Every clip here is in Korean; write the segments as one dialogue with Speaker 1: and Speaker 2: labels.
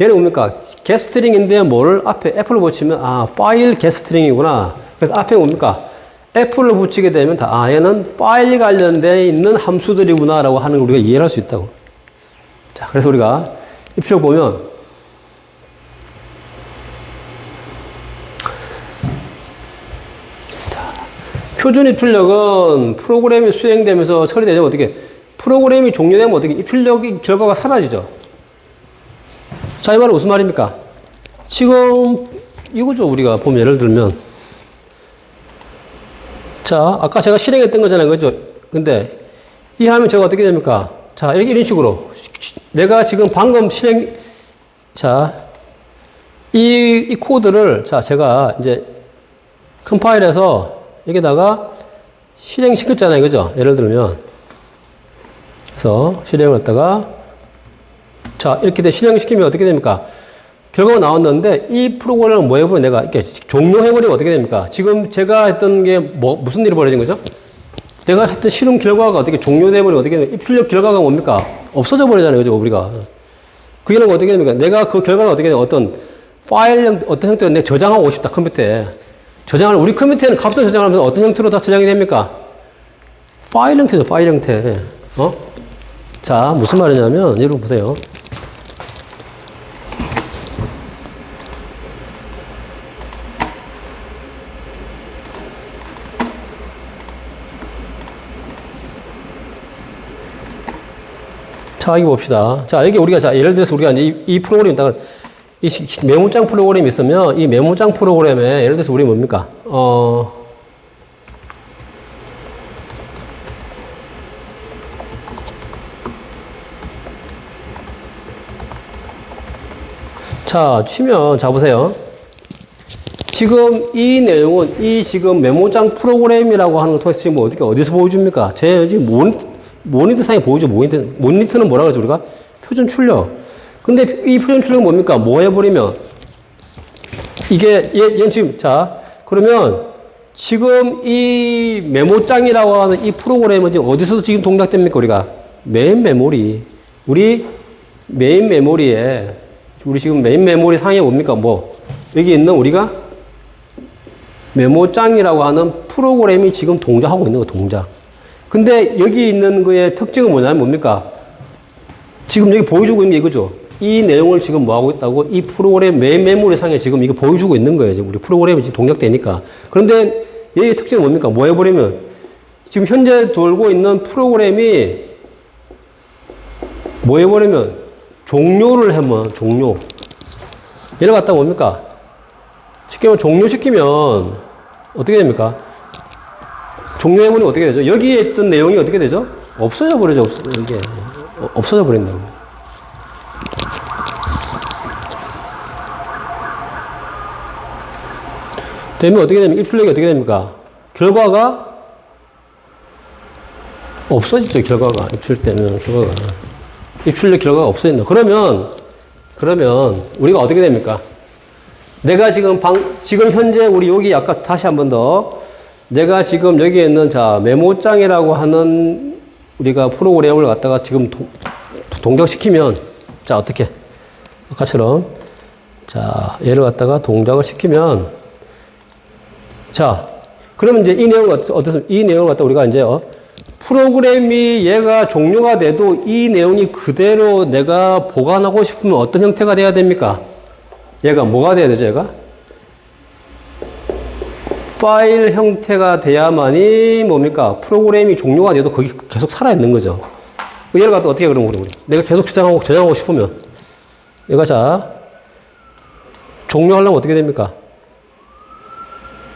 Speaker 1: 얘는 뭡니까? 게스트링인데 뭐를 앞에 애플을 붙이면 아 파일 게스트링이구나. 그래서 앞에 뭡니까? 애플을 붙이게 되면 다 아 얘는 파일 관련돼 있는 함수들이구나라고 하는 걸 우리가 이해를 할수 있다고. 자, 그래서 우리가 입출력 보면 표준 입출력은 프로그램이 수행되면서 처리되면 어떻게 프로그램이 종료되면 어떻게 입출력이 결과가 사라지죠. 자, 이 말은 무슨 말입니까? 지금 이거죠. 우리가 보면 예를 들면 자, 아까 제가 실행했던 거잖아요. 그죠? 근데 이 하면 제가 어떻게 됩니까? 자, 이렇게 이런 식으로 내가 지금 방금 실행 자, 이, 이 코드를 자, 제가 이제 컴파일해서 여기다가 실행시켰잖아요. 그죠? 예를 들면 그래서 실행을 했다가 자, 이렇게 돼 실행시키면 어떻게 됩니까? 결과가 나왔는데 이 프로그램을 뭐 해보면 내가 이렇게 종료해버리면 어떻게 됩니까? 지금 제가 했던 게 뭐, 무슨 일이 벌어진 거죠? 내가 했던 실험 결과가 어떻게 종료돼버리면 어떻게 됩니까? 입출력 결과가 뭡니까? 없어져 버리잖아요. 그죠? 우리가. 그게 어떻게 됩니까? 내가 그 결과가 어떻게 되면 어떤 파일, 형- 어떤 형태로 내가 저장하고 싶다, 컴퓨터에. 저장을, 우리 컴퓨터에는 값을 저장하면 어떤 형태로 다 저장이 됩니까? 파일 형태죠, 파일 형태. 어? 자, 무슨 말이냐면, 여러분 보세요. 자, 이거 봅시다. 자, 여기 우리가, 자, 예를 들어서 우리가 이제 이, 이 프로그램, 딱, 이 메모장 프로그램이 있으면 이 메모장 프로그램에 예를 들어서 우리 뭡니까? 어, 자, 치면, 자, 보세요. 지금 이 내용은 이 지금 메모장 프로그램이라고 하는 걸 통해서 지금 어떻게 어디서 보여줍니까? 제 지금 모니터, 모니터 상에 보여줘. 모니터, 모니터는 뭐라 그러죠 우리가? 표준 출력. 근데 이 표준 출력은 뭡니까? 뭐 해버리면 이게 얘, 얘는 지금 자 그러면 지금 이 메모장이라고 하는 이 프로그램은 지금 어디서 지금 동작됩니까 우리가 메인 메모리 우리 메인 메모리에 우리 지금 메인 메모리 상에 뭡니까 뭐 여기 있는 우리가 메모장이라고 하는 프로그램이 지금 동작하고 있는 거 동작. 근데 여기 있는 거의 특징은 뭐냐면 뭡니까? 지금 여기 보여주고 있는 게 이거죠. 이 내용을 지금 뭐 하고 있다고? 이 프로그램 메모리 상에 지금 이거 보여주고 있는 거예요. 지금 우리 프로그램이 지금 동작되니까. 그런데 얘의 특징은 뭡니까? 뭐 해버리면 지금 현재 돌고 있는 프로그램이 뭐 해버리면 종료를 하면 종료. 얘를 갖다 뭡니까? 쉽게 말하면 종료시키면 어떻게 됩니까? 종료해버리면 어떻게 되죠? 여기에 있던 내용이 어떻게 되죠? 없어져 버리죠. 없어, 이게. 어, 없어져 버린다고. 되면 어떻게 됩니까? 입출력이 어떻게 됩니까? 결과가 없어지죠, 결과가. 입출 때면 결과가. 입출력 결과가 없어진다. 그러면, 그러면 우리가 어떻게 됩니까? 내가 지금 방, 지금 현재 우리 여기 아까 다시 한 번 더. 내가 지금 여기에 있는 자, 메모장이라고 하는 우리가 프로그램을 갖다가 지금 동, 동작시키면 자, 어떻게? 아까처럼 자, 얘를 갖다가 동작을 시키면 자, 그러면 이제 이 어떻- 어떻습니까? 이 내용을 갖다 우리가 이제 어, 프로그램이 얘가 종료가 돼도 이 내용이 그대로 내가 보관하고 싶으면 어떤 형태가 돼야 됩니까? 얘가 뭐가 돼야 되죠, 얘가? 파일 형태가 돼야만이 뭡니까? 프로그램이 종료가 돼도 거기 계속 살아있는 거죠. 얘를 갖다 어떻게 그러면 우리? 내가 계속 저장하고, 저장하고 싶으면. 내가 자, 종료하려면 어떻게 됩니까?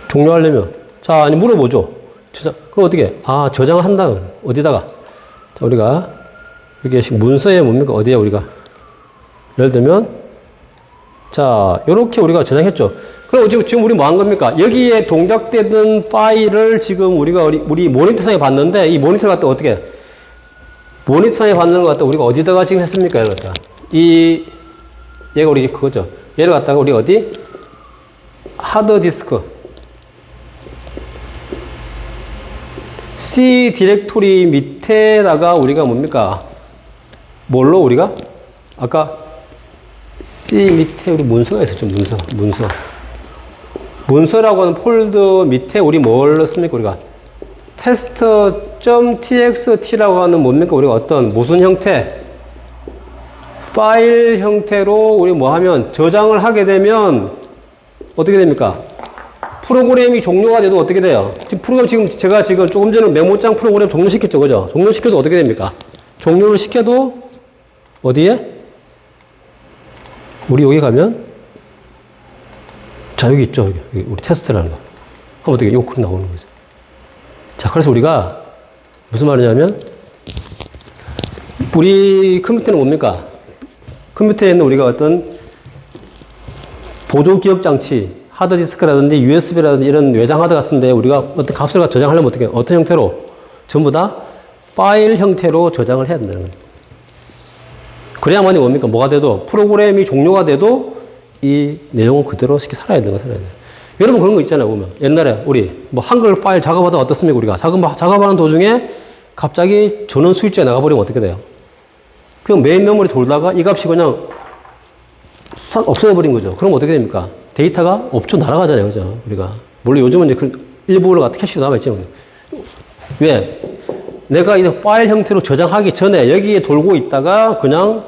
Speaker 1: 종료하려면. 자, 아니, 물어보죠. 저장, 그럼 어떻게? 해? 아, 저장한다. 어디다가? 자, 우리가, 여기 문서에 뭡니까? 어디에 우리가? 예를 들면, 자, 요렇게 우리가 저장했죠. 그럼 지금, 우리 뭐 한 겁니까? 여기에 동작되던 파일을 지금 우리가 우리, 모니터상에 봤는데, 이 모니터를 갖다 어떻게, 해? 모니터상에 받는 것 갖다 우리가 어디다가 지금 했습니까? 얘를 갖다. 이, 얘가 우리 그거죠. 얘를 갖다가 우리 어디? 하드 디스크. C 디렉토리 밑에다가 우리가 뭡니까? 뭘로 우리가? 아까 C 밑에 우리 문서가 있었죠, 문서. 문서. 문서라고 하는 폴드 밑에 우리 뭘 넣습니까, 우리가? test.txt라고 하는 뭡니까? 우리가 어떤, 무슨 형태? 파일 형태로 우리 뭐 하면 저장을 하게 되면 어떻게 됩니까? 프로그램이 종료가 돼도 어떻게 돼요? 지금 프로그램 지금 제가 지금 조금 전에 메모장 프로그램 종료시켰죠, 그죠? 종료시켜도 어떻게 됩니까? 종료를 시켜도 어디에? 우리 여기 가면 자 여기 있죠, 여기, 우리 테스트라는 거. 하면 어떻게 그렇게 나오는 거죠. 자, 그래서 우리가 무슨 말이냐면 우리 컴퓨터는 뭡니까? 컴퓨터에 있는 우리가 어떤 보조 기억 장치, 하드디스크라든지 USB라든지 이런 외장 하드 같은데 우리가 어떤 값을 저장하려면 어떻게, 어떤 형태로? 전부 다 파일 형태로 저장을 해야 된다는 거예요. 그래야만이 뭡니까? 뭐가 돼도 프로그램이 종료가 돼도 이 내용은 그대로 쉽게 살아야 거 살아야 돼. 여러분 그런 거 있잖아요, 보면. 옛날에 우리 뭐 한글 파일 작업하다 어떻습니까? 우리가 작업, 작업하는 도중에 갑자기 전원 스위치가 나가버리면 어떻게 돼요? 그냥 메인 메모리 돌다가 이 값이 그냥 싹 없어져버린 거죠. 그럼 어떻게 됩니까? 데이터가 없죠. 날아가잖아요. 그죠? 우리가. 물론 요즘은 이제 그 일부를 갖다 캐시로 남아있지만. 왜? 내가 이 파일 형태로 저장하기 전에 여기에 돌고 있다가 그냥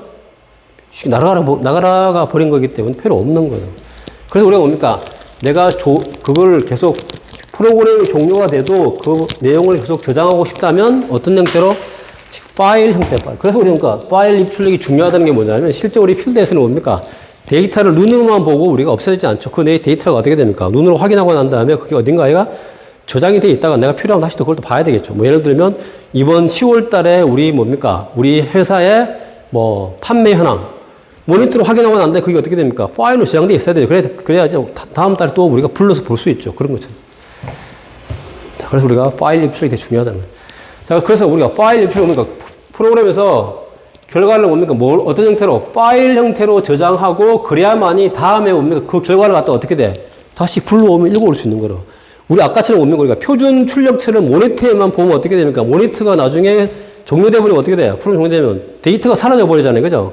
Speaker 1: 나가라, 나가라가 버린 거기 때문에 필요 없는 거예요. 그래서 우리가 뭡니까? 내가 조, 그걸 계속 프로그램이 종료가 돼도 그 내용을 계속 저장하고 싶다면 어떤 형태로? 파일 형태 파일. 그래서 우리 그러니까 파일 입출력이 중요하다는 게 뭐냐면 실제 우리 필드에서는 뭡니까? 데이터를 눈으로만 보고 우리가 없애지 않죠. 그 내 데이터가 어떻게 됩니까? 눈으로 확인하고 난 다음에 그게 어딘가에가 저장이 돼 있다가 내가 필요하면 다시 또 그걸 또 봐야 되겠죠. 뭐 예를 들면 이번 10월 달에 우리 뭡니까? 우리 회사의 뭐 판매 현황 모니터로 확인하고 난 다음에 그게 어떻게 됩니까? 파일로 저장돼 있어야 돼요. 그래, 그래야지 다음 달에 또 우리가 불러서 볼 수 있죠. 그런 거죠. 자, 그래서 우리가 파일 입출력이 되게 중요하다는 거예요. 자, 그래서 우리가 파일 입출력 뭡니까? 프로그램에서 결과를 뭡니까? 뭘, 어떤 형태로? 파일 형태로 저장하고 그래야만이 다음에 뭡니까? 그 결과를 갖다 어떻게 돼? 다시 불러오면 읽어올 수 있는 거로. 우리 아까처럼 뭡니까? 우리가 표준 출력처를 모니터에만 보면 어떻게 됩니까? 모니터가 나중에 종료돼 버리면 어떻게 돼요? 프로그램 종료되면 데이터가 사라져 버리잖아요. 그죠?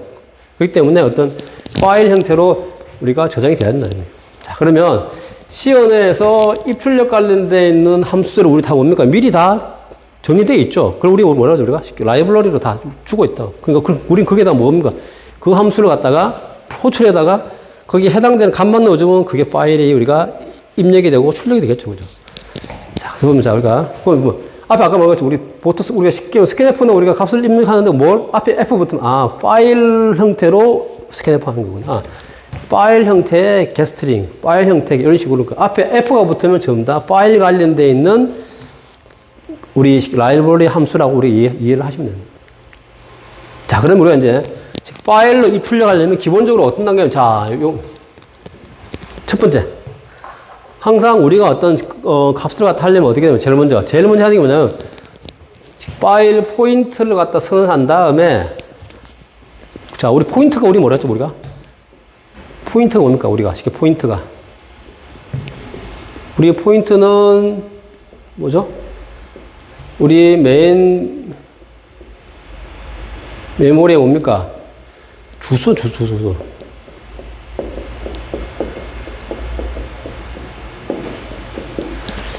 Speaker 1: 그렇기 때문에 어떤 파일 형태로 우리가 저장이 돼야 된다는 거예요. 자, 그러면 시연에서 입출력 관련돼 있는 함수들을 우리 다 뭡니까? 미리 다 정리되어 있죠. 그걸 우리 뭐라 하죠? 우리가 라이브러리로 다 주고 있다. 그러니까 우린 그게 다 뭡니까? 그 함수를 갖다가 포출에다가 거기에 해당되는 값만 넣어주면 그게 파일이 우리가 입력이 되고 출력이 되겠죠. 그죠? 자, 그래서 보면 자, 우리가, 뭐, 앞에 아까 말했죠. 우리 보통 우리가 쉽게 스캔F는 우리가 값을 입력하는데 뭘? 앞에 F 붙으면, 아, 파일 형태로 스캔F 하는 거구나. 파일 형태의 게스트링, 파일 형태 이런 식으로 그 앞에 F가 붙으면 전부 다 파일 관련되어 있는 우리 라이브러리 함수라고 우리 이해, 이해 를 하시면 됩니다. 자, 그럼 우리가 이제 파일로 입출력하려면 기본적으로 어떤 단계냐면, 자, 요, 첫 번째. 항상 우리가 어떤 어, 값을 갖다 하려면 어떻게 되면 제일 먼저, 제일 먼저 하는 게 뭐냐면, 파일 포인트를 갖다 선언한 다음에, 자, 우리 포인트가 우리 뭐라 했죠, 우리가? 포인트가 뭡니까, 우리가? 쉽게 포인트가. 우리의 포인트는 뭐죠? 우리 메인 메모리에 뭡니까? 주소, 주소, 주소.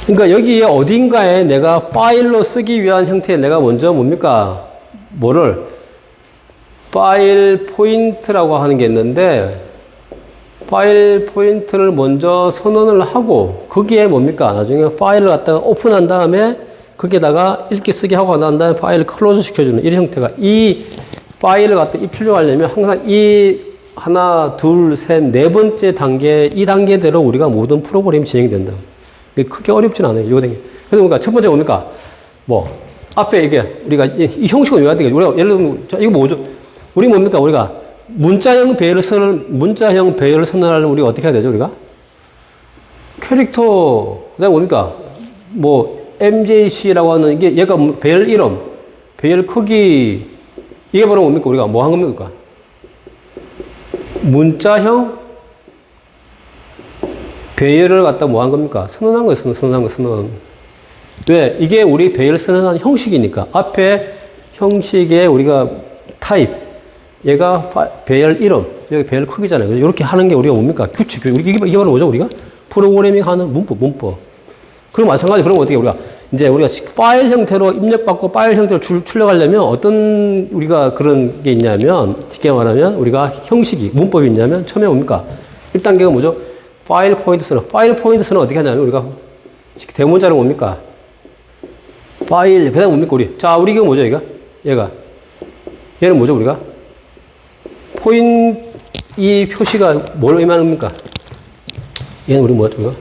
Speaker 1: 그러니까 여기에 어딘가에 내가 파일로 쓰기 위한 형태의 내가 먼저 뭡니까? 뭐를? 파일 포인트라고 하는 게 있는데, 파일 포인트를 먼저 선언을 하고, 거기에 뭡니까? 나중에 파일을 갖다가 오픈한 다음에, 거기에다가 읽기 쓰기 하고 난 다음에 파일을 클로즈 시켜주는 이런 형태가 이 파일을 갖다 입출력하려면 항상 이 하나, 둘, 셋, 네 번째 단계, 이 단계대로 우리가 모든 프로그램이 진행이 된다. 크게 어렵진 않아요. 이거 된 게. 그래서 뭡니까? 첫 번째 뭡니까? 뭐, 앞에 이게, 우리가, 이, 이 형식은 왜야 되겠 우리가, 예를 들면, 자, 이거 뭐죠? 우리 뭡니까? 우리가 문자형 배열을 선언, 문자형 배열을 선언하려면 우리가 어떻게 해야 되죠? 우리가? 캐릭터, 그 다음에 뭡니까? 뭐, MJC라고 하는 이게 얘가 뭐 배열 이름, 배열 크기, 이게 바로 뭡니까? 우리가 뭐 한 겁니까? 문자형 배열을 갖다 뭐 한 겁니까? 선언한 거예요, 선언, 선언한 거, 선언. 왜? 이게 우리 배열 선언한 형식이니까. 앞에 형식에 우리가 타입, 얘가 파- 배열 이름, 여기 배열 크기잖아요. 이렇게 하는 게 우리가 뭡니까? 규칙. 이게, 이게 바로 뭐죠, 우리가? 프로그래밍 하는 문법, 문법. 그럼 마찬가지, 그럼 어떻게 우리가, 이제 우리가 파일 형태로 입력받고 파일 형태로 출, 출력하려면 어떤 우리가 그런 게 있냐면, 쉽게 말하면 우리가 형식이, 문법이 있냐면, 처음에 뭡니까? 1단계가 뭐죠? 파일 포인트스는, 파일 포인트스는 어떻게 하냐면, 우리가 대문자는 뭡니까? 파일, 그 다음 뭡니까, 우리? 자, 우리 이거 뭐죠, 얘가? 얘가. 얘는 뭐죠, 우리가? 포인, 이 표시가 뭘 의미합니까? 얘는 우리 뭐죠, 우리가?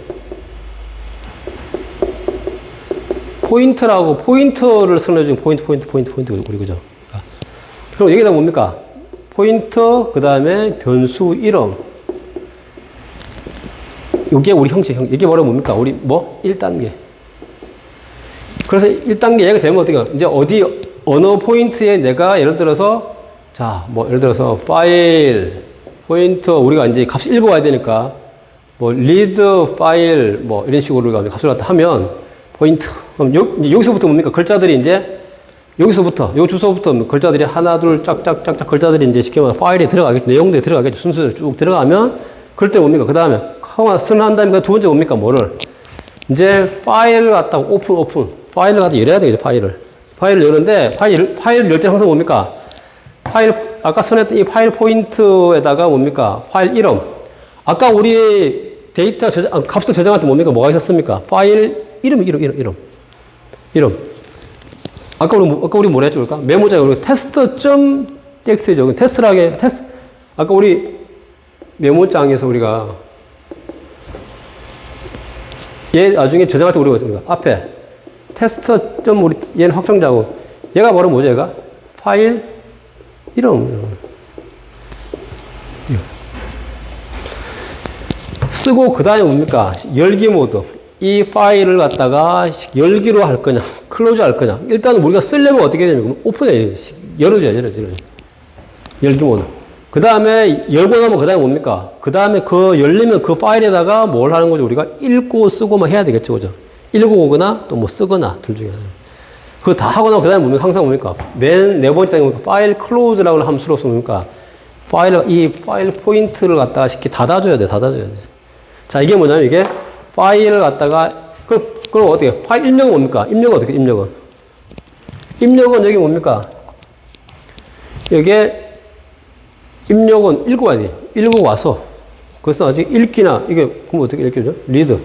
Speaker 1: 포인트라고, 포인트를 설명해주는 포인트, 포인트, 포인트, 포인트, 우리 그죠? 그럼 여기다 뭡니까? 포인트, 그 다음에 변수 이름. 이게 우리 형식, 형, 이게 뭐라 뭡니까? 우리 뭐? 1단계. 그래서 1단계 얘가 되면 어떻게, 이제 어디, 어느 포인트에 내가 예를 들어서, 자, 뭐, 예를 들어서 파일, 포인트, 우리가 이제 값을 읽어와야 되니까, 뭐, 리드 파일, 뭐, 이런 식으로 우리가 값을 갖다 하면, 포인트. 그럼 여, 이제 여기서부터 뭡니까? 글자들이 이제, 여기서부터, 요 주소부터 뭐 글자들이 하나, 둘, 짝짝짝짝 글자들이 이제 쉽게 말하면 파일에 들어가겠죠. 내용들이 들어가겠죠. 순서대로 쭉 들어가면, 그럴 때 뭡니까? 그 다음에, 하나, 선한 다음에 두 번째 뭡니까? 뭐를? 이제 파일을 갖다가 오픈, 오픈. 파일을 갖다 열어야 되겠죠, 파일을. 파일을 여는데, 파일, 파일을 열때 항상 뭡니까? 파일, 아까 선했던 이 파일 포인트에다가 뭡니까? 파일 이름. 아까 우리 데이터 저장, 아, 값을 저장할 때 뭡니까? 뭐가 있었습니까? 파일 이름, 이름, 이름, 이름. 이름. 아까 우리, 뭐- 아까 우리 뭐라 했죠? 그러니까? 메모장에 우리 테스트.tx죠. 테스트라게, 테스트. 아까 우리 메모장에서 우리가 얘 나중에 저장할 때 우리가 어떻습니까? 앞에 테스트 점 우리 얘는 확정자고 얘가 바로 뭐죠? 얘가 파일 이름 쓰고 그 다음에 뭡니까? 열기 모드 이 파일을 갖다가 열기로 할 거냐 클로즈 할 거냐 일단 우리가 쓰려면 어떻게 되냐면 오픈해 열어줘야 열어줘 열어줘 열기 모드 그 다음에 열고 나면 그 다음에 뭡니까? 그 다음에 그 열리면 그 파일에다가 뭘 하는 거죠? 우리가 읽고 쓰고만 해야 되겠죠, 그죠? 읽고 오거나 또 뭐 쓰거나 둘 중에 하나. 그거 다 하고 나면 그 다음에 뭡니까? 항상 뭡니까? 맨 네 번째 뭡니까? 파일 클로즈라고 함수로서 뭡니까? 파일, 이 파일 포인트를 갖다가 쉽게 닫아줘야 돼, 닫아줘야 돼. 자, 이게 뭐냐면 이게 파일을 갖다가, 그럼, 그럼 어떻게? 파일 입력은 뭡니까? 입력은 어떻게, 입력은? 입력은 여기 뭡니까? 여기에 입력은 읽어야 돼. 읽고 와서. 그래서 아직 읽기나, 이게, 그럼 어떻게 읽기죠? 리드.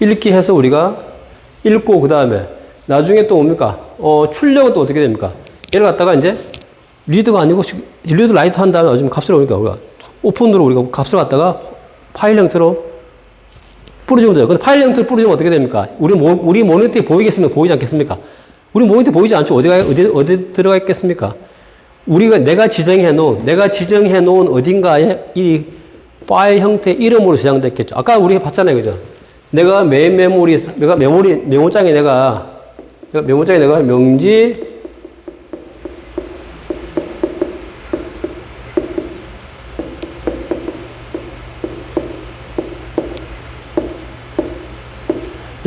Speaker 1: 읽기 해서 우리가 읽고, 그 다음에, 나중에 또 뭡니까? 어, 출력은 또 어떻게 됩니까? 얘를 갖다가 이제, 리드가 아니고, 리드 라이트 한 다음에 요즘 값을 오니까 우리가 오픈으로 우리가 값을 갖다가 파일 형태로 뿌려주면 돼요. 근데 파일 형태로 뿌려주면 어떻게 됩니까? 우리 모, 우리 모니터에 보이겠습니까? 보이지 않겠습니까? 우리 모니터에 보이지 않죠? 어디가, 어디, 어디 들어가 있겠습니까? 우리가 내가 지정해 놓은, 내가 지정해 놓은 어딘가에 이 파일 형태 이름으로 저장됐겠죠. 아까 우리가 봤잖아요. 그죠? 내가 메인 메모리, 내가 메모리, 메모장에 내가, 메모장에 내가 명지,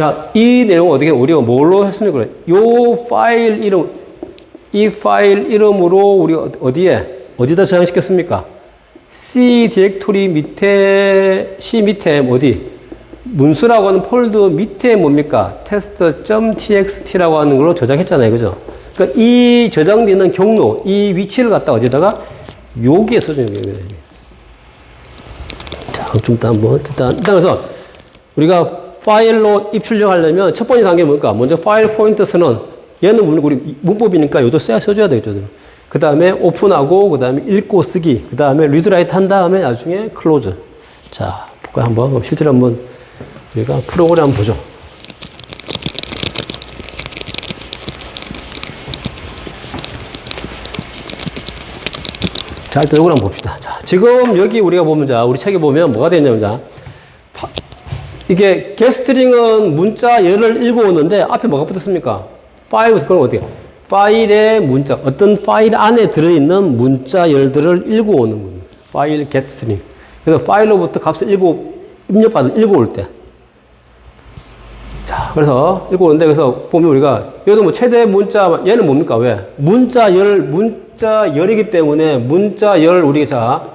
Speaker 1: 야, 이 내용을 어떻게, 우리가 뭘로 했습니까? 요 파일 이름, 이 파일 이름으로 우리 어디에, 어디다 저장시켰습니까? C 디렉토리 밑에, C 밑에 어디? 문수라고 하는 폴더 밑에 뭡니까? test.txt라고 하는 걸로 저장했잖아요. 그죠? 그러니까 이 저장되는 경로, 이 위치를 갖다 어디다가 여기에 써주는 거예요. 자, 좀 이따 한번, 일단, 일단 그래서 우리가 파일로 입출력하려면 첫 번째 단계 뭘까? 먼저 파일 포인트 쓰는 얘는 우리 문법이니까 써야 써줘야 되겠죠. 그 다음에 오픈하고 그 다음에 읽고 쓰기 그 다음에 리드라이트 한 다음에 나중에 클로즈. 자, 볼까요? 한번 실제로 한번 우리가 프로그램 한번 보죠. 자, 일단 이걸 한번 봅시다. 자, 지금 여기 우리가 보면 자, 우리 책에 보면 뭐가 되냐면 자, 파- 이게 게스트링은 문자 열을 읽어오는데 앞에 뭐가 붙었습니까? 파일, 그럼 어떻게? 파일의 문자, 어떤 파일 안에 들어있는 문자 열들을 읽어오는 겁니다. 파일 게스트링. 그래서 파일로부터 값을 읽어, 입력받을 읽어올 때. 자, 그래서 읽고 오는데 그래서 보면 우리가 여기도 뭐 최대 문자 얘는 뭡니까? 왜? 문자 열 문자 열이기 때문에 문자 열 우리가 자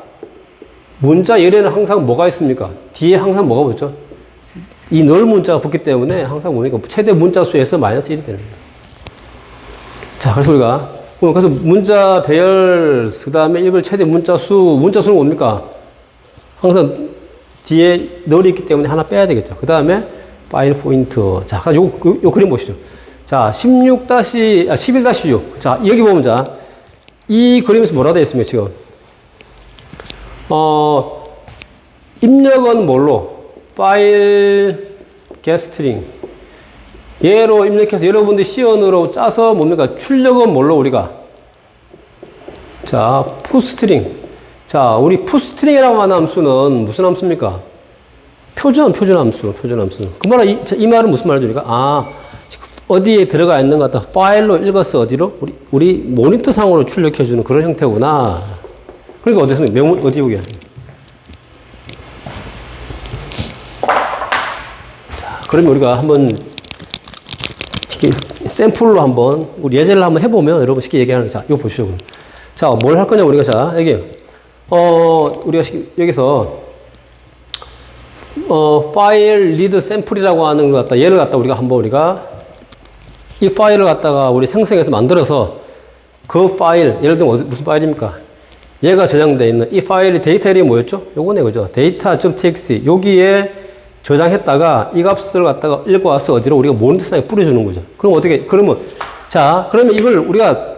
Speaker 1: 문자 열에는 항상 뭐가 있습니까? 뒤에 항상 뭐가 붙죠? 이 널 문자가 붙기 때문에 항상 뭡니까? 최대 문자 수에서 마이너스 1이 되는 거예요. 자, 그래서 우리가 그래서 문자 배열 그다음에 읽을 최대 문자 수 문자 수는 뭡니까? 항상 뒤에 널이 있기 때문에 하나 빼야 되겠죠. 그다음에 파일 포인트. 자, 요, 요, 요 그림 보시죠. 자, 16 다시, 아, 11 다시 6. 자, 여기 보면 자, 이 그림에서 뭐라 되어 있습니까, 지금? 어, 입력은 뭘로? 파일 게스트링. 얘로 입력해서 여러분들 시연으로 짜서 뭡니까? 출력은 뭘로 우리가? 자, 푸스트링. 자, 우리 푸스트링이라고 하는 함수는 무슨 함수입니까? 표준, 표준 함수, 표준 함수. 그 말, 이, 이 말은 무슨 말이죠? 우리가? 아, 어디에 들어가 있는 것 같다. 파일로 읽어서 어디로? 우리, 우리 모니터 상으로 출력해주는 그런 형태구나. 그러니까 어디서, 메모, 어디 여기야? 자, 그러면 우리가 한번, 쉽게 샘플로 한번, 우리 예제를 한번 해보면 여러분 쉽게 얘기하는 거. 자, 이거 보시죠. 자, 뭘 할 거냐, 우리가. 자, 여기. 어, 우리가 여기서, 어, 파일 리드 샘플이라고 하는 것 같다. 얘를 갖다 우리가 한번 우리가 이 파일을 갖다가 우리 생성해서 만들어서 그 파일, 예를 들면 어디, 무슨 파일입니까? 얘가 저장되어 있는 이 파일의 데이터 이름이 뭐였죠? 요거네, 그죠? data.txt. 여기에 저장했다가 이 값을 갖다가 읽어와서 어디로 우리가 모니터상에 뿌려주는 거죠. 그럼 어떻게, 그러면, 자, 그러면 이걸 우리가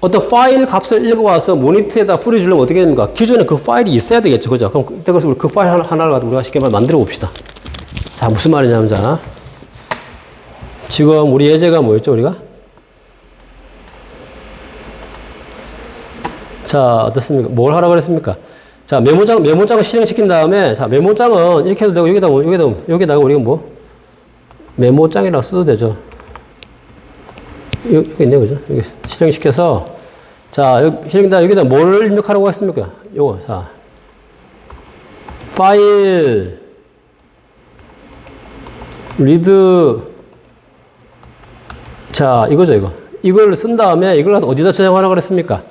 Speaker 1: 어떤 파일 값을 읽어와서 모니터에다 뿌려주려면 어떻게 됩니까? 기존에 그 파일이 있어야 되겠죠. 그죠? 그럼 그래서 우리 그 파일 하나, 하나를 가지고 우리가 쉽게 말 만들어 봅시다. 자, 무슨 말이냐면, 자. 지금 우리 예제가 뭐였죠, 우리가? 자, 어떻습니까? 뭘 하라고 그랬습니까? 자, 메모장, 메모장을 실행시킨 다음에, 자, 메모장은 이렇게 해도 되고, 여기다, 뭐, 여기다, 여기다가 우리가 뭐? 메모장이라고 써도 되죠. 여기 있네, 그죠? 여기 실행시켜서, 자, 여기 실행다 여기다 뭘 입력하라고 했습니까? 요거, 자. 파일, 리드, 자, 이거죠, 이거. 이걸 쓴 다음에 이걸 어디다 저장하라고 그랬습니까?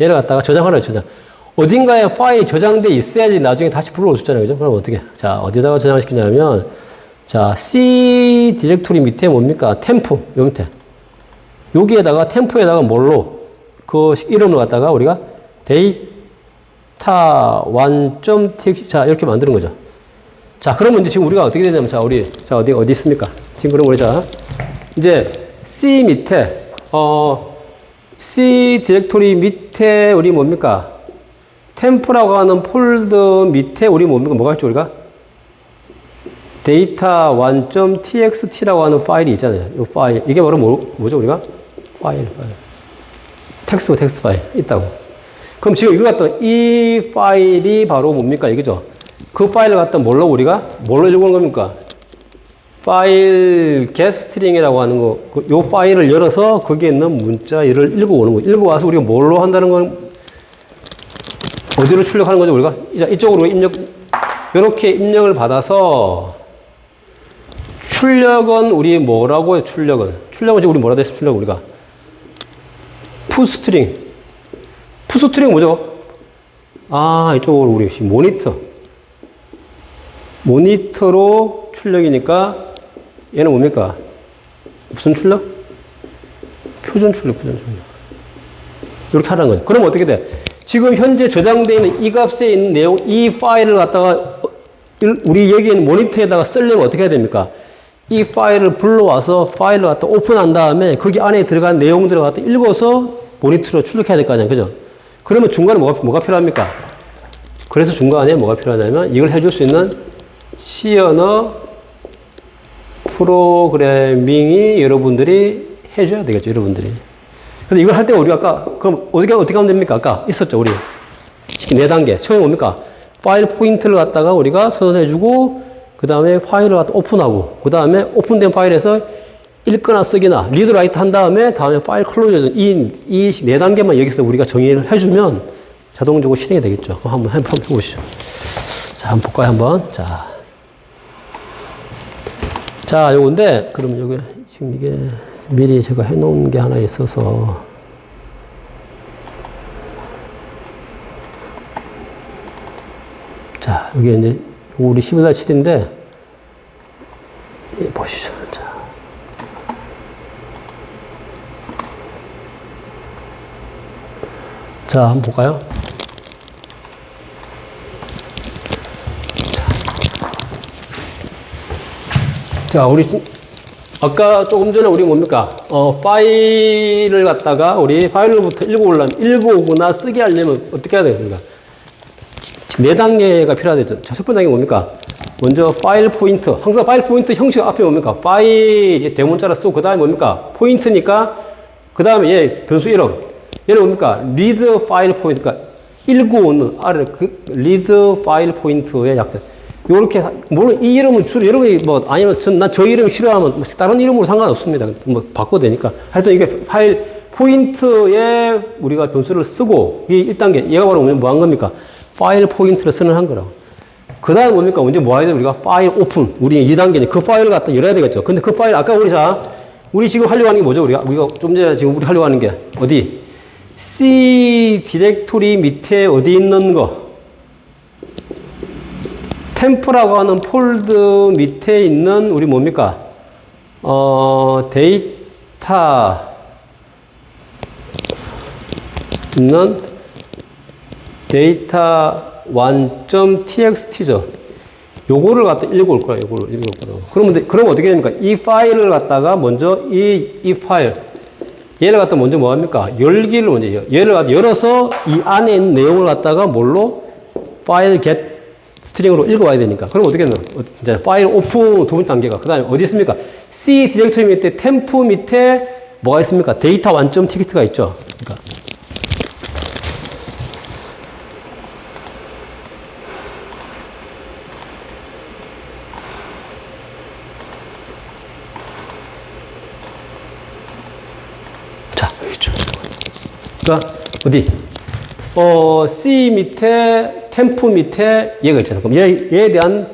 Speaker 1: 얘를 갖다가 저장하라고 저장. 어딘가에 파일이 저장돼 있어야지 나중에 다시 불러올 수 있잖아요. 그죠? 그럼 어떻게? 자, 어디다가 저장시키냐면, 자, C 디렉토리 밑에 뭡니까? 템프, 요 밑에. 여기에다가 템프에다가 뭘로 그 이름을 갖다가 우리가 데이터 one.txt 자 이렇게 만드는 거죠. 자 그러면 이제 지금 우리가 어떻게 되냐면 자 우리 자 어디 어디 있습니까? 지금 그럼 우리 자 이제 C 밑에 어 C 디렉토리 밑에 우리 뭡니까? 템프라고 하는 폴더 밑에 우리 뭡니까? 뭐가 있죠 우리가? 데이터 1.txt라고 하는 파일이 있잖아요. 이 파일. 이게 바로 뭐, 뭐죠, 우리가? 파일, 파일. 텍스트, 텍스트 파일. 있다고. 그럼 지금 이걸 갖다 이 파일이 바로 뭡니까? 이거죠. 그 파일을 갖다 뭘로 우리가? 뭘로 읽어오는 겁니까? 파일 게스트링이라고 하는 거. 그요 파일을 열어서 거기에 있는 문자를 읽어오는 거. 읽어와서 우리가 뭘로 한다는 건 어디로 출력하는 거죠, 우리가? 이쪽으로 입력, 이렇게 입력을 받아서 출력은 우리 뭐라고 해, 출력은? 출력은 우리 뭐라 됐어, 출력 우리가? 푸스트링. 푸스트링 뭐죠? 아, 이쪽으로 우리 모니터. 모니터로 출력이니까 얘는 뭡니까? 무슨 출력? 표준 출력, 표준 출력. 이렇게 하라는 거죠. 그럼 어떻게 돼? 지금 현재 저장되어 있는 이 값에 있는 내용, 이 파일을 갖다가 우리 여기 있는 모니터에다가 쓰려면 어떻게 해야 됩니까? 이 파일을 불러와서 파일을 갖다 오픈한 다음에 거기 안에 들어간 내용들을 갖다 읽어서 모니터로 출력해야 될 거 아니야. 그죠? 그러면 중간에 뭐가, 뭐가 필요합니까? 그래서 중간에 뭐가 필요하냐면 이걸 해줄 수 있는 C 언어 프로그래밍이 여러분들이 해줘야 되겠죠. 여러분들이. 그래서 이걸 할 때 우리가 아까, 그럼 어떻게, 어떻게 하면 됩니까? 아까 있었죠. 우리. 네 단계. 처음에 뭡니까? 파일 포인트를 갖다가 우리가 선언해주고, 그 다음에 파일을 갖다 오픈하고, 그 다음에 오픈된 파일에서 읽거나 쓰기나 리드 라이트 한 다음에 다음에 파일 클로저 이, 이 네 단계만 여기서 우리가 정의를 해주면 자동적으로 실행이 되겠죠. 한번 한번 해보시죠. 자, 한번 볼까요, 한번. 자. 자, 요건데, 그럼 요게, 지금 이게 미리 제가 해놓은 게 하나 있어서. 자, 여기 이제, 우리 12달 7인데, 예, 보시죠. 자. 자, 한번 볼까요? 자, 우리 아까 조금 전에 우리 뭡니까? 어, 파일을 갖다가 우리 파일로부터 읽어오려면 읽어오거나 쓰게 하려면 어떻게 해야 되겠습니까? 네 단계가 필요하죠. 자, 첫 번째 단계 뭡니까? 먼저 파일 포인트. 항상 파일 포인트 형식 앞에 뭡니까? 파일 대문자로 쓰고 그 다음에 뭡니까? 포인트니까 그 다음에 얘 변수 이름. 얘는 뭡니까? 리드 파일 포인트. 그러니까 읽어오는 아래 그 리드 파일 포인트의 약자. 요렇게 물론 이 이름은 주로 여러분이 뭐 아니면 난 저 이름 싫어하면 뭐 다른 이름으로 상관없습니다. 뭐 바꿔도 되니까. 하여튼 이게 파일 포인트에 우리가 변수를 쓰고 이 1단계 얘가 바로 뭐 한 겁니까? 파일 포인트를 쓰는 한 거라고. 그 다음 뭡니까? 먼저 뭐 해야 돼? 우리가 파일 오픈. 우리 2단계니 그 파일을 갖다 열어야 되겠죠. 근데 그 파일 아까 우리 자 우리 지금 하려고 하는 게 뭐죠? 우리가 우리가 좀 전에 지금 우리 하려고 하는 게 어디? C 디렉토리 밑에 어디 있는 거? 템프라고 하는 폴드 밑에 있는 우리 뭡니까? 어, 데이터 있는 데이터 1.txt죠. 요거를 갖다 읽어올 거야, 요거를 읽어올 거라고. 그러면, 그럼 어떻게 됩니까? 이 파일을 갖다가 먼저 이, 이 파일, 얘를 갖다 먼저 뭐 합니까? 열기를 먼저, 열- 얘를 갖다 열어서 이 안에 있는 내용을 갖다가 뭘로? 파일 get 스트링으로 읽어와야 되니까. 그럼 어떻게 되나? 어, 이제 파일 오픈 두 번째 단계가. 그 다음에 어디 있습니까? C 디렉토리 밑에 템프 밑에 뭐가 있습니까? 데이터 1.txt가 있죠. 그러니까. 자, 여기 있죠. 그러니까 어디? 어, C 밑에 템프 밑에 얘가 있잖아요. 그럼 얘, 얘에 대한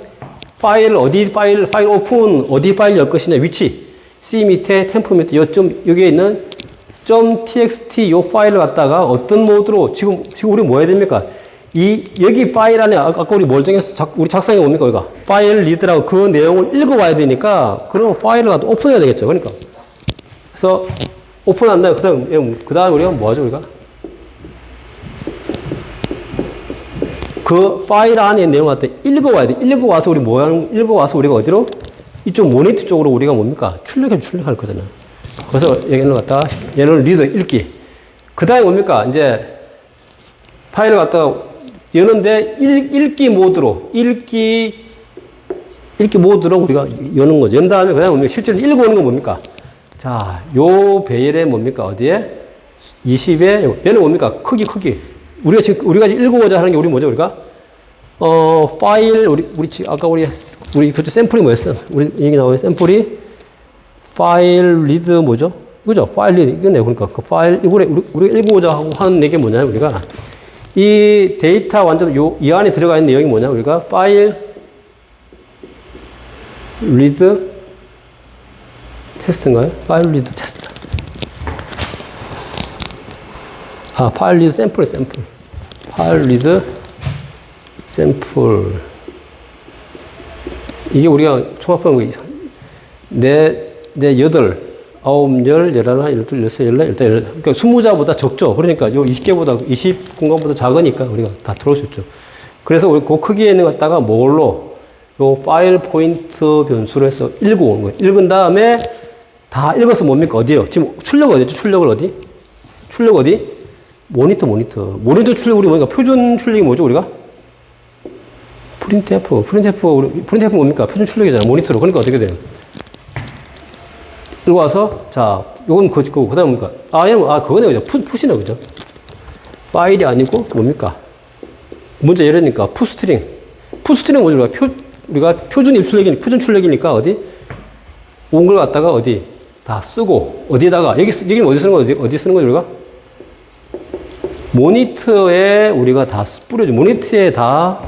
Speaker 1: 파일 어디 파일 파일 오픈 어디 파일 열 것이냐 위치 C 밑에 템프 밑에 요 점 여기에 있는 .txt 요 파일을 갖다가 어떤 모드로 지금 지금 우리 뭐 해야 됩니까? 이 여기 파일 안에 아까 우리 뭘 정했어? 작, 우리 작성해 뭡니까 우리가 파일 리드라고 그 내용을 읽어와야 되니까 그럼 파일을 갖다 오픈해야 되겠죠. 그러니까 그래서 오픈한 다음에 그다음 그 다음 우리가 뭐 하죠 우리가? 그 파일 안에 내용을 갖다 읽어와야 돼. 읽어와서 우리 뭐 하는, 읽어와서 우리가 어디로? 이쪽 모니터 쪽으로 우리가 뭡니까? 출력해, 출력할 거잖아요. 그래서 얘는 갖다가, 얘는 리더 읽기. 그 다음에 뭡니까? 이제 파일을 갖다가 여는데 읽, 읽기 모드로, 읽기, 읽기 모드로 우리가 여는 거죠. 연 다음에 그 다음에? 실제로 읽어오는 건 뭡니까? 자, 요 베일에 뭡니까? 어디에? 20에, 얘는 뭡니까? 크기, 크기. 우리가 지금, 우리가 지금 읽어보자 하는 게 우리 뭐죠, 우리가? 어, 파일, 우리, 우리, 지- 아까 우리, 우리, 그쪽 샘플이 뭐였어? 우리 얘기 나오면 샘플이 파일 리드 뭐죠? 그죠? 파일 리드. 이거네. 그러니까 그 파일, 이거를 우리, 우리가 읽어보자 하고 하는 게 뭐냐면 우리가 이 데이터 완전 요, 이 안에 들어가 있는 내용이 뭐냐? 우리가 파일 리드 테스트인가요? 파일 리드 테스트. 아, 파일 리드 샘플, 샘플. 파일 리드 샘플. 이게 우리가 총합하면 네, 네, 여덟, 아홉, 열, 열하나, 열둘, 열세, 열네, 열다, 열. 그러니까 스무 자보다 적죠. 그러니까 요 20개보다, 20 공간보다 작으니까 우리가 다 들어올 수 있죠. 그래서 우리 그 크기에는 갖다가 뭘로 요 파일 포인트 변수로 해서 읽어 오는 거예요. 읽은 다음에 다 읽어서 뭡니까? 어디요? 지금 출력 어디죠? 출력을 어디? 출력 어디? 모니터, 모니터. 모니터 출력 우리 뭐니까? 표준 출력이 뭐죠, 우리가? 프린트F. 프린트F, 우리, 프린트F 뭡니까? 표준 출력이잖아요. 모니터로. 그러니까 어떻게 돼요? 읽고 와서, 자, 요건 그, 그, 그 다음 뭡니까? 아, 얘는, 아, 그거네, 그죠? 푸, 푸시네, 그죠? 파일이 아니고, 뭡니까? 문제 예르니까, 푸스트링. 푸스트링 뭐죠? 우리가 표, 우리가 표준 입출력이니, 표준 출력이니까, 어디? 온 걸 갖다가 어디? 다 쓰고, 어디에다가, 여기, 쓰- 여기는 어디 쓰는 거지? 어디 쓰는 거죠, 우리가? 모니터에 우리가 다 뿌려줘. 모니터에 다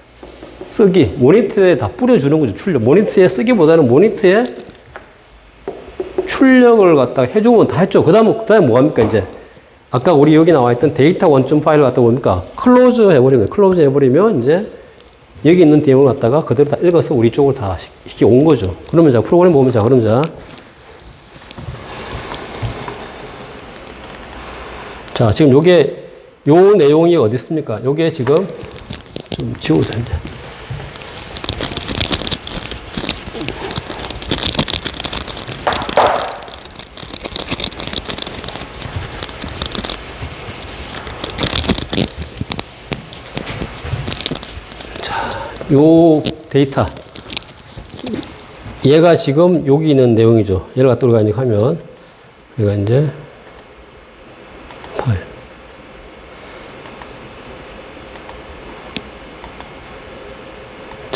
Speaker 1: 쓰기 모니터에 다 뿌려주는 거죠 출력. 모니터에 쓰기보다는 모니터에 출력을 갖다 해주면 다 했죠. 그 다음에 그 다음에 뭐 합니까 이제? 아까 우리 여기 나와 있던 데이터 원점 파일을 갖다 보니까? 클로즈 해버리면 클로즈 해버리면 이제 여기 있는 내용을 갖다가 그대로 다 읽어서 우리 쪽으로 다 시키 온 거죠. 그러면 자 프로그램 보면 자 그럼 자 자, 지금 요게, 요 내용이 어디 있습니까? 요게 지금 좀 이제. 자, 요 데이터. 얘가 지금 여기 있는 내용이죠. 얘를 갖다 이제 하면, 얘가 이제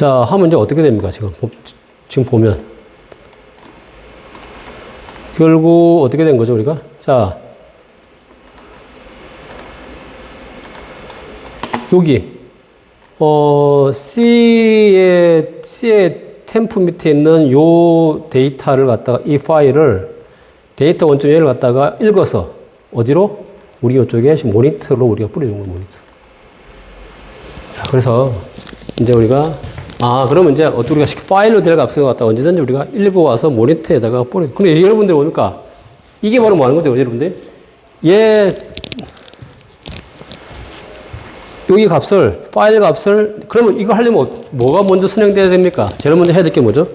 Speaker 1: 자, 하면 이제 어떻게 됩니까? 지금, 보- 지금 보면. 결국 어떻게 된 거죠, 우리가? 자, 여기, 어, C의, C의 템프 밑에 있는 요 데이터를 갖다가 이 파일을 데이터 원점 얘를 갖다가 읽어서 어디로? 우리 이쪽에 모니터로 우리가 뿌려준 거예요, 모니터. 자, 그래서 이제 우리가 아, 그러면 이제 어떻게 우리가 파일로 데려가 앞서 갖다 언제든지 우리가 읽어와서 모니터에다가 뿌려. 근데 여러분들 보니까 이게 바로 뭐 하는 거죠, 여러분들? 얘 여기 값을 파일 값을 그러면 이거 하려면 뭐가 먼저 선행돼야 됩니까? 제일 먼저 해야 될 게 뭐죠?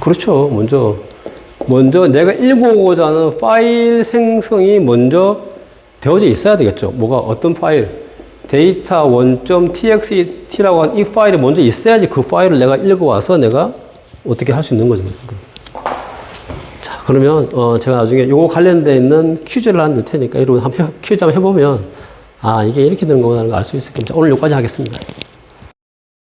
Speaker 1: 그렇죠. 먼저 먼저 내가 읽어오고자 하는 파일 생성이 먼저 되어져 있어야 되겠죠. 뭐가 어떤 파일 데이터 원점 txt라고 하는 이 파일이 먼저 있어야지 그 파일을 내가 읽어와서 내가 어떻게 할 수 있는 거죠. 자, 그러면 어 제가 나중에 요거 관련돼 있는 퀴즈를 한낼 테니까 여러분 한번 해- 퀴즈 한번 해보면 아 이게 이렇게 되는 거구나 알수 있을 겁니다. 오늘 여기까지 하겠습니다.